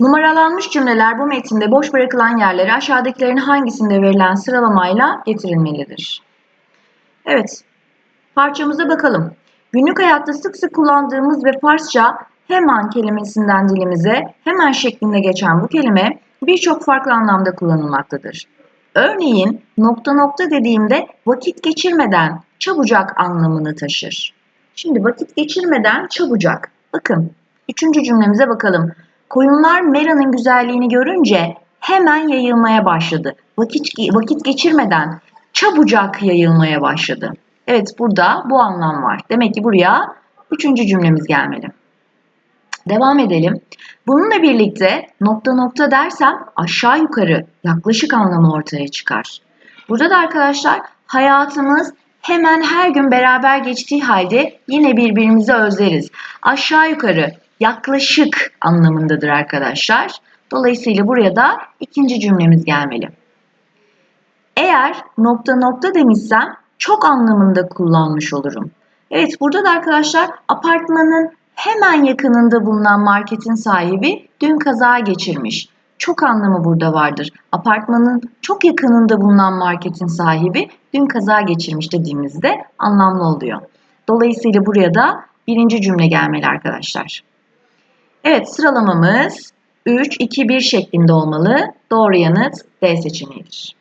Numaralanmış cümleler bu metinde boş bırakılan yerlere aşağıdakilerin hangisinde verilen sıralamayla getirilmelidir? Evet, parçamıza bakalım. Günlük hayatta sık sık kullandığımız ve Farsça hemen kelimesinden dilimize hemen şeklinde geçen bu kelime birçok farklı anlamda kullanılmaktadır. Örneğin nokta nokta dediğimde vakit geçirmeden çabucak anlamını taşır. Şimdi vakit geçirmeden çabucak. Bakın üçüncü cümlemize bakalım. Koyunlar Mera'nın güzelliğini görünce hemen yayılmaya başladı. Vakit, vakit geçirmeden çabucak yayılmaya başladı. Evet burada bu anlam var. Demek ki buraya üçüncü cümlemiz gelmeli. Devam edelim. Bununla birlikte nokta nokta dersem aşağı yukarı yaklaşık anlamı ortaya çıkar. Burada da arkadaşlar hayatımız hemen her gün beraber geçtiği halde yine birbirimizi özleriz. Aşağı yukarı yaklaşık anlamındadır arkadaşlar. Dolayısıyla buraya da ikinci cümlemiz gelmeli. Eğer nokta nokta demişsem çok anlamında kullanmış olurum. Evet burada da arkadaşlar apartmanın hemen yakınında bulunan marketin sahibi dün kaza geçirmiş. Çok anlamı burada vardır. Apartmanın çok yakınında bulunan marketin sahibi dün kaza geçirmiş dediğimizde anlamlı oluyor. Dolayısıyla buraya da birinci cümle gelmeli arkadaşlar. Evet sıralamamız 3, 2, 1 şeklinde olmalı. Doğru yanıt D seçeneğidir.